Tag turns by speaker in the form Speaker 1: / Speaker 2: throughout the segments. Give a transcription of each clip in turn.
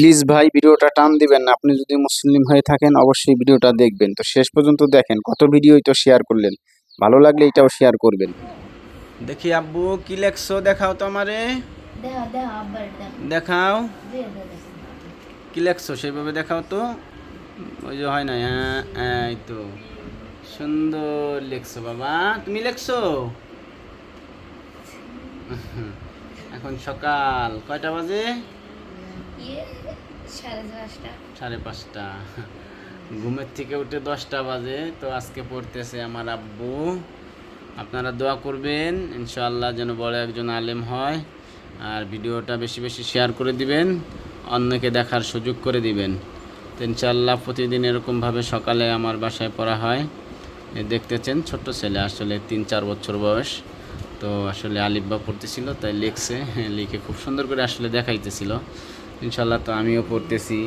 Speaker 1: Please ভাই ভিডিওটা টান দিবেন না। আপনি যদি মুসলিম হয়ে থাকেন অবশ্যই ভিডিওটা দেখবেন। তো শেষ পর্যন্ত দেখেন কত ভিডিওই তো শেয়ার করলেন। ভালো লাগলে এটাও শেয়ার করবেন।
Speaker 2: দেখি আব্বু কি লেখছো? দেখাও তো আমারে। দেখাও কি লেখছো? সেইভাবে দেখাও তো। ওই যে হয় না হ্যাঁ এই তো। সুন্দর লেখছো বাবা। তুমি লেখছো? এখন সকাল। কয়টা বাজে?
Speaker 3: সাড়ে
Speaker 2: পাঁচটা। ঘুমের থেকে উঠে দশটা বাজে, তো আজকে পড়তেছে আমার আব্বু। আপনারা দোয়া করবেন, ইনশাআল্লাহ যেন বড় একজন আলেম হয়, আর ভিডিওটা বেশি বেশি শেয়ার করে দিবেন, অন্যকে দেখার সুযোগ করে দিবেন। তো ইনশাআল্লাহ প্রতিদিন এরকমভাবে সকালে আমার বাসায় পড়া হয়। দেখতেছেন, ছোট্ট ছেলে, আসলে তিন চার বছর বয়স। তো আসলে আলিব্বা পড়তেছিল, তাই লিখছে, লিখে খুব সুন্দর করে আসলে দেখাইতেছিল। ইনশাল্লাহ তো আমিও পড়তেছি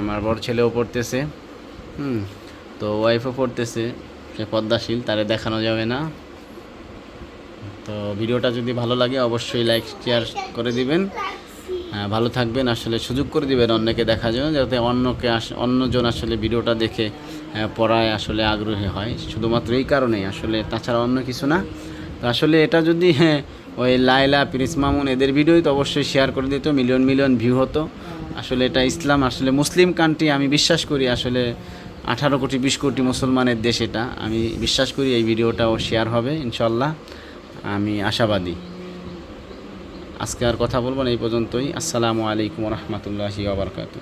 Speaker 2: আমার বড় ছেলেও পড়তেছে হুম তো ওয়াইফও পড়তেছে সে পদ্মাশীল তারে দেখানো যাবে না। তো ভিডিওটা যদি ভালো লাগে অবশ্যই লাইক শেয়ার করে দিবেন। হ্যাঁ, ভালো থাকবেন আসলে সুযোগ করে দিবেন অন্যকে দেখা জন্য যাতে অন্যকে অন্যজন আসলে ভিডিওটা দেখে পড়ায় আসলে আগ্রহী হয়। শুধুমাত্র এই কারণেই আসলে তাছাড়া অন্য কিছু না। তো আসলে এটা যদি হ্যাঁ ওই লাইলা প্রিন্স মামুন এদের ভিডিওই তো অবশ্যই শেয়ার করে দিত মিলিয়ন মিলিয়ন ভিউ হতো। আসলে এটা ইসলাম, আসলে মুসলিম কান্ট্রি আমি বিশ্বাস করি আসলে আঠারো কোটি, বিশ কোটি মুসলমানের দেশ এটা। আমি বিশ্বাস করি এই ভিডিওটাও শেয়ার হবে ইনশাল্লাহ আমি আশাবাদী। আজকে আর কথা বলব না, এই পর্যন্তই। আসসালামু আলাইকুম রহমতুল্লাহি আবরকাত